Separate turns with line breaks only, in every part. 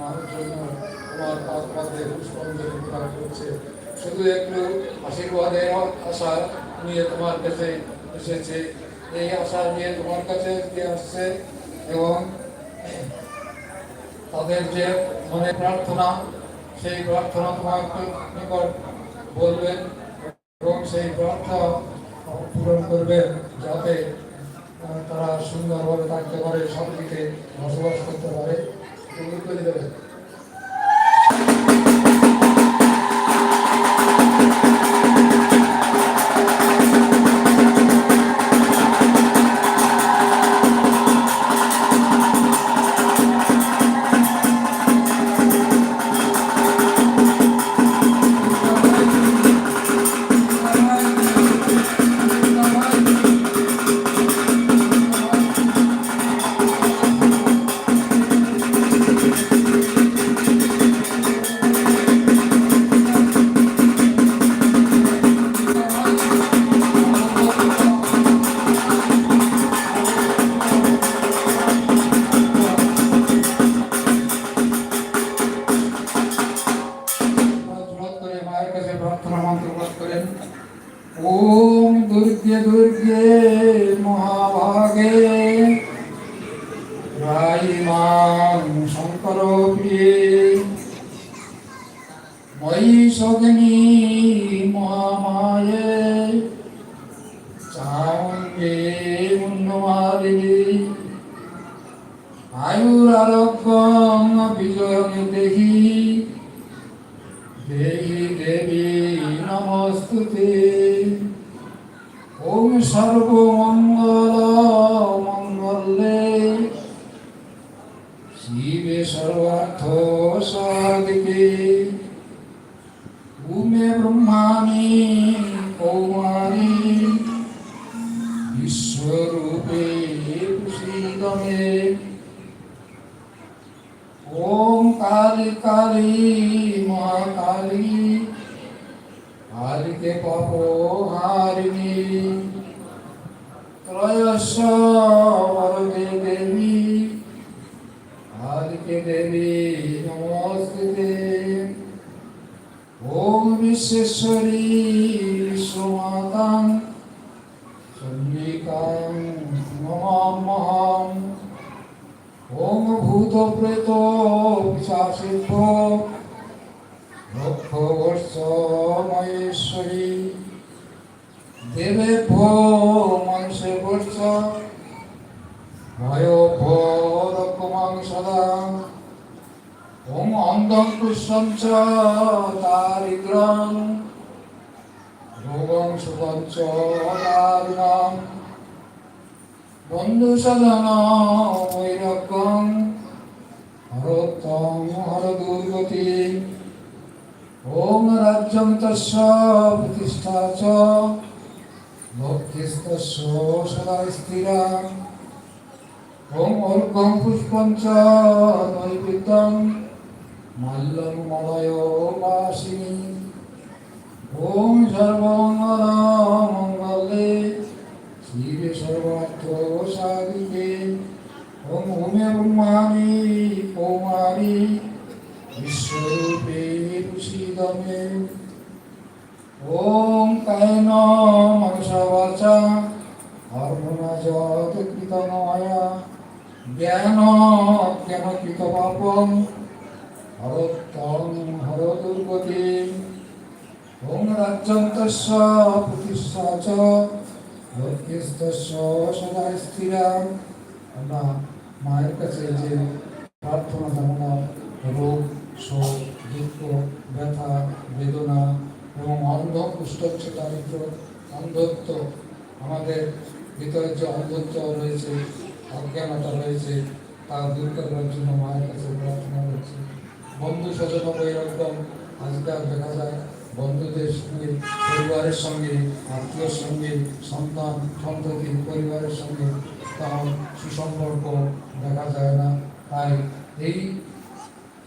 আমার জন্য তোমার পাক পথে পুষ্পাঞ্জলি করছে শুধু একটু আশীর্বাদের আশা নিয়ে তোমার কাছে এসেছে, এই আশা নিয়ে তোমার কাছে আসছে এবং তাদের যে মনে প্রার্থনা, সেই প্রার্থনা তোমার নিকট বলবেন এবং সেই প্রার্থনা পূরণ করবেন, যাতে তারা সুন্দরভাবে থাকতে পারে সবদিকে বসবাস করতে পারে। 我们这 we'll. দুর্গে মহাভাগে রাইমাং শঙ্কর প্রিয়ে ময়ী সগনি মহামায়ে চামুণ্ডে মুন্ডমালিনী আয়ুরারোগ্যং বিজয়ং দেহি। দেহি দেবী নমস্তুতে। সর্বমঙ্গল মঙ্গলে। শিবে সর্বার্থ সাধিকে। উমে ব্রহ্মাণি, কৌমারি। বিশ্বরূপে প্রসীদমে ওম কালী কালী, মহাকালী। কালীকে পাপ হারিণী। ত্রয়শ বরদে দেবী কালীকে ওম বিশ্বেশ্বরী বিশ্বমাতাং চন্ডিকাং নমাম্যহম ওম ভূত প্রেত পিশাচিভ্য দেবে ভো মনুষ্য বর্ষ ভয় ভরকমাং সদা। ওম অন্ধং পুষ্পং চ দারিদ্রং রোগং সুখং চ দারিণাম বন্ধু সদন বৈরকম হরোত্তম হর দুর্গতি ওম রাজ্যং তস্য প্রতিষ্ঠা চ ভক্তিস্তস্য সদা স্থিরা ওম অর্ঘং পুষ্পং চ নৈবেদ্যং মাল্যং বাসিনী ওম সর্বমঙ্গল মঙ্গলে শিবে সর্বার্থ সাধিকে ওম উমে ব্রহ্মাণি কৌমারি বিশ্বরূপে রুষিদমে জ্ঞান জ্ঞান কৃত পাপম হরত্তম হর দুর্গতি ওম রাজ্যং তস্য প্রতিষ্ঠা চ ভক্তিস্তস্য সদা স্থিরা আমরা মায়ের কাছে যে প্রার্থনা, কামনা, রোগ, শোক, দুঃখ, ব্যথা, বেদনা এবং অন্ধ, কুষ্ঠচ্ছ, দারিদ্র, অন্ধত্ব আমাদের ভিতরে যে অন্ধত্ব রয়েছে অজ্ঞানতা রয়েছে তা দূর করার জন্য মায়ের কাছে প্রার্থনা করছি। বন্ধু স্বজন বৈরকম আজকাল দেখা যায় বন্ধুদের সঙ্গে, পরিবারের সঙ্গে আত্মীয়র সঙ্গে, সন্তান, সন্ততি, পরিবারের সঙ্গে তেমন সুসম্পর্ক দেখা যায় না। তাই এই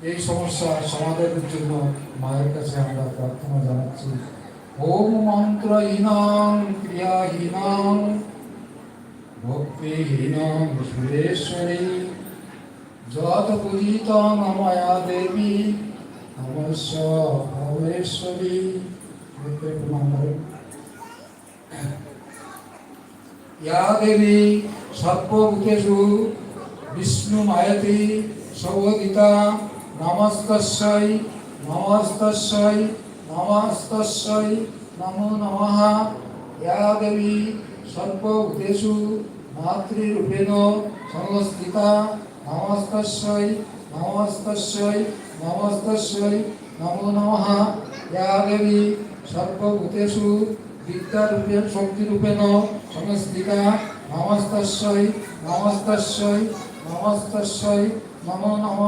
এই সমস্যা সমাধানের জন্য মায়ের কাছে আমরা প্রার্থনা জানাচ্ছি। ওম মন্ত্রহীনং ক্রিয়াহীনং ভক্তিহীন ভূষণেশ্বরী যত পূজিত মময়া দেবী নমস্য ভবেশ্বরী। ইয়া দেবী, সর্বভূতেষু বিষ্ণুমায়তি সবোদিতা নমস্তস্যৈ নমস্তস্যৈ নমস্তস্যৈ নমো নমঃ। या देवी सर्वभूतेषु मातृरूपेण संस्थिता नमस्तस्यै नमस्तस्यै नमस्तस्यै नमो नमः या देवी सर्वभूतेषु বিদ্যারূপেণ শক্তিরূপেণ সংস্থিতা নমস্তস্যৈ নমস্তস্যৈ নমস্তস্যৈ নমো নমঃ